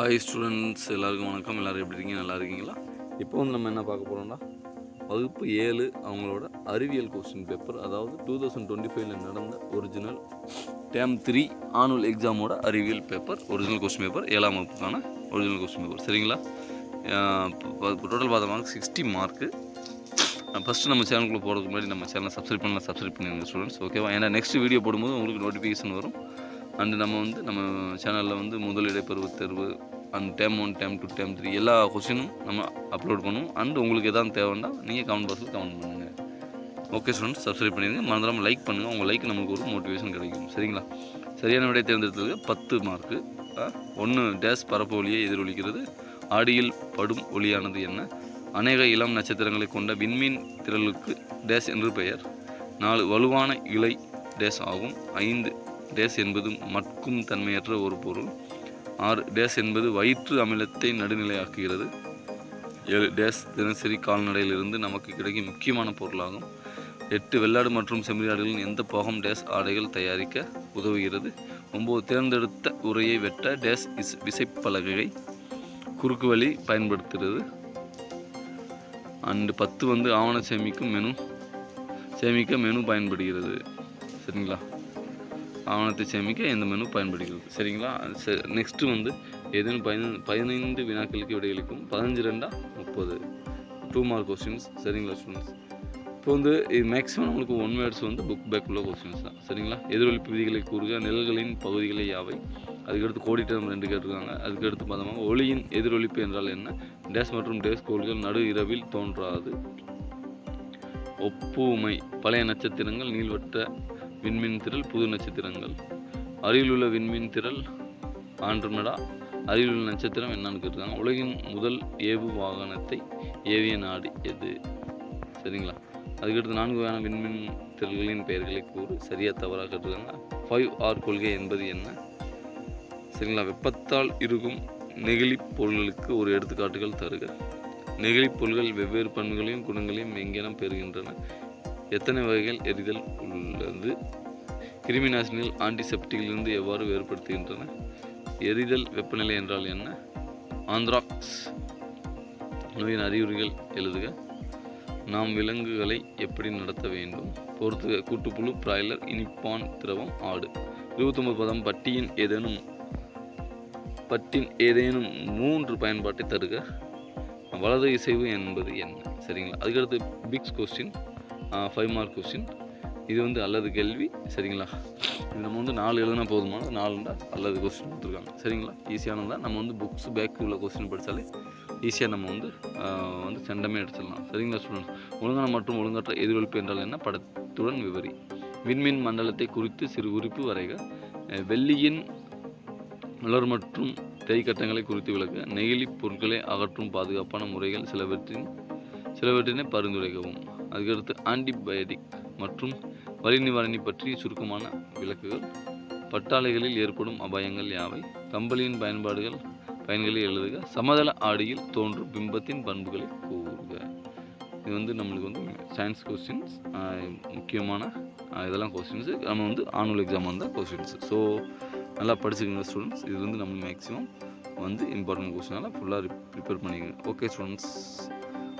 Hi students எல்லாருக்கும் வணக்கம். எல்லோரும் எப்படி இருக்கீங்க? நல்லா இருக்கீங்களா? இப்போ வந்து நம்ம என்ன பார்க்க போகிறோம்னா வகுப்பு ஏழு அவங்களோட அறிவியல் கொஸ்டின் பேப்பர் அதாவது டூ தௌசண்ட் டுவெண்ட்டி ஃபைவ்ல நடந்த ஒரிஜினல் டேம் த்ரீ ஆனுவல் எக்ஸாமோட அறிவியல் பேப்பர் ஒரிஜினல் கொஸ்டின் பேப்பர் ஏழாம் வகுப்புக்கான ஒரிஜினல் கொஸ்டின் பேப்பர் சரிங்களா? டோட்டல் பார்த்த மார்க் சிக்ஸ்டி மார்க்கு ஃபஸ்ட்டு நம்ம சேனலுக்குள்ளே போகிறதுக்கு முன்னாடி நம்ம சேனலை சப்ஸ்கிரைப் பண்ணலாம் சப்ஸ்கிரைப் பண்ணிடுங்க ஸ்டூடெண்ட்ஸ் ஓகேவா ஏன்னா நெக்ஸ்ட் வீடியோ போடும்போது உங்களுக்கு நோட்டிஃபிகேஷன் வரும். அண்டு நம்ம வந்து நம்ம சேனலில் வந்து முதல் இடைப்பருவத் தேர்வு and term one term two term three எல்லா கொஸ்டினும் நம்ம அப்லோட் பண்ணுவோம். அண்ட் உங்களுக்கு எதாவது தேவைன்னா நீங்கள் கமெண்ட் பாக்ஸில் கமெண்ட் பண்ணுங்கள் ஓகே ஸ்டூடெண்ட்ஸ் சப்ஸ்கிரைப் பண்ணிடுங்க. மறந்துடாமல் லைக் பண்ணுங்கள் உங்கள் லைக் நமக்கு ஒரு மோட்டிவேஷன் கிடைக்கும். சரிங்களா? சரியான விடை தேர்ந்தெடுத்ததுக்கு பத்து மார்க்கு ஒன்று டேஸ் பரப்பு ஒளியை எதிரொலிக்கிறது. ஆடியில் படும் ஒளியானது என்ன? அநேக இளம் நட்சத்திரங்களை கொண்ட விண்மீன் திரளுக்கு டேஸ் என்று பெயர். நாலு வலுவான இலை டேஸ் ஆகும். ஐந்து டேஸ் என்பது மட்கும் தன்மையற்ற ஒரு பொருள். ஆறு டேஸ் என்பது வயிற்று அமிலத்தை நடுநிலையாக்குகிறது. ஏழு டேஸ் தினசரி கால்நடையிலிருந்து நமக்கு கிடைக்கும் முக்கியமான பொருளாகும். எட்டு வெள்ளாடு மற்றும் செம்மறியாடுகளின் எந்த போகம் டேஸ் ஆடைகள் தயாரிக்க உதவுகிறது? ஒம்பது தேர்ந்தெடுத்த உரையை வெட்ட டேஸ் இஸ் விசைப்பலகை குறுக்கு வழி பயன்படுத்துகிறது. அண்டு பத்து வந்து ஆவண சேமிக்கும் மெனு சேமிக்க மெனு பயன்படுகிறது. சரிங்களா? ஆவணத்தை சேமிக்க இந்த மெனு பயன்படுகிறது? சரிங்களா? நெக்ஸ்ட்டு வந்து ஏதேனும் பதினைந்து பதினைந்து வினாக்களுக்கு விடையளிக்கும் பதினஞ்சு ரெண்டா முப்பது? டூ மார்க் கொஸ்டின்ஸ் சரிங்களா ஸ்டூடெண்ட்ஸ் இப்போ வந்து இது மேக்ஸிமம் நம்மளுக்கு ஒன் வேர்ட்ஸ் வந்து புக் பேக் உள்ள கொஸ்டின்ஸ் தான். சரிங்களா? எதிரொலிப்பு விதிகளை கூறுக நிழல்களின் பகுதிகளை யாவை? அதுக்கடுத்து கோடிட்டம் ரெண்டு கேட்டிருக்காங்க. அதுக்கடுத்து பார்த்தோம்னா ஒளியின் எதிரொலிப்பு என்றால் என்ன? டேஸ் மற்றும் டேஸ் கோள்கள் நடு இரவில் தோன்றாது. ஒப்புமை. பழைய நட்சத்திரங்கள் நீள்வட்ட விண்மீன் திரள் புது நட்சத்திரங்கள். அருகிலுள்ள விண்மீன் திரள் அருகில் அருகிலுள்ள நட்சத்திரம் என்னன்னு கேட்டிருக்காங்க. உலகின் முதல் ஏவு வாகனத்தை ஏவிய நாடு எது? சரிங்களா? அதுக்கடுத்து நான்கு வகையான விண்மீன் திரள்களின் பெயர்களை கூறு சரியாக தவறாக கேட்டிருக்காங்க. ஃபைவ் ஆர் கொள்கை என்பது என்ன? சரிங்களா? வெப்பத்தால் இருக்கும் நெகிழி பொருள்களுக்கு ஒரு எடுத்துக்காட்டுகள் தருக. நெகிழி பொருள்கள் வெவ்வேறு பண்புகளையும் குணங்களையும் எங்கேனும் பெறுகின்றன. எத்தனை வகைகள் எரிதல் உள்ளது? கிருமிநாசினிகள் ஆன்டிசெப்டிக்கிலிருந்து எவ்வாறு வேறுபடுத்துகின்றன? எரிதல் வெப்பநிலை என்றால் என்ன? ஆந்த்ராக்ஸ் நோயின் அறிகுறிகள் எழுதுக. நாம் விலங்குகளை எப்படி நடத்த வேண்டும்? பொறுத்துக. கூட்டுப்புழு பிராய்லர் இனிப்பான் திரவம் ஆடு. இருபத்தொம்பது பதம் பட்டியின் ஏதேனும் பட்டின் ஏதேனும் மூன்று பயன்பாட்டை தருக. வலது இசைவு என்பது என்ன? சரிங்களா? அதுக்கடுத்து பிக்ஸ் கொஸ்டின் ஃபைவ் மார்க் கொஸ்டின் இது வந்து அல்லது கேள்வி சரிங்களா? இது நம்ம வந்து நாலு எழுதுனா போதுமான நாலுண்டா அல்லது கொஸ்டின் கொடுத்துருக்காங்க. சரிங்களா? ஈஸியானதான் நம்ம வந்து புக்ஸ் பேக் உள்ள கொஸ்டின் படித்தாலே ஈஸியாக நம்ம வந்து வந்து செண்டமே அடிச்சிடலாம் சரிங்களா ஸ்டூடெண்ட்ஸ் ஒழுங்கான மற்றும் ஒழுங்கற்ற எதிரொலிப்பு என்றால் என்ன? படத்துடன் விவரி. விண்மீன் மண்டலத்தை குறித்து சிறு குறிப்பு வரைக. வெள்ளியின் மலர் மற்றும் தேய்க்கட்டங்களை குறித்து விளக்க. நெகிழி பொருட்களை அகற்றும் பாதுகாப்பான முறைகள் சிலவற்றின் சிலவற்றினை பரிந்துரைக்கவும். அதுக்கடுத்து ஆன்டிபயோட்டிக் மற்றும் வலி நிவாரணி பற்றி சுருக்கமான விளக்குகள். பட்டாளைகளில் ஏற்படும் அபாயங்கள் யாவை? கம்பளியின் பயன்பாடுகள் பயன்களை எழுதுக. சமதள ஆடியில் தோன்றும் பிம்பத்தின் பண்புகளை கூறுக. இது வந்து நம்மளுக்கு வந்து சயின்ஸ் கொஸ்டின்ஸ் முக்கியமான இதெல்லாம் கொஸ்டின்ஸு நம்ம வந்து ஆனுவல் எக்ஸாம் வந்தால் கொஸ்டின்ஸ் ஸோ நல்லா படிச்சுக்கோங்க ஸ்டூடெண்ட்ஸ் இது வந்து நம்ம மேக்ஸிமம் வந்து இம்பார்ட்டன்ட் கொஸ்டினால் ஃபுல்லாக ப்ரிப்பேர் பண்ணிக்கோங்க. ஓகே ஸ்டூடெண்ட்ஸ்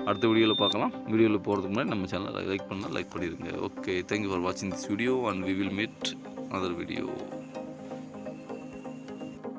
அடுத்த வீடியோவில் பார்க்கலாம். வீடியோவில் போகிறதுக்கு முன்னாடி நம்ம சேனலை லைக் பண்ணால் லைக் பண்ணிடுங்க ஓகே தேங்க்யூ ஃபார் வாட்சிங் this video and we will meet other video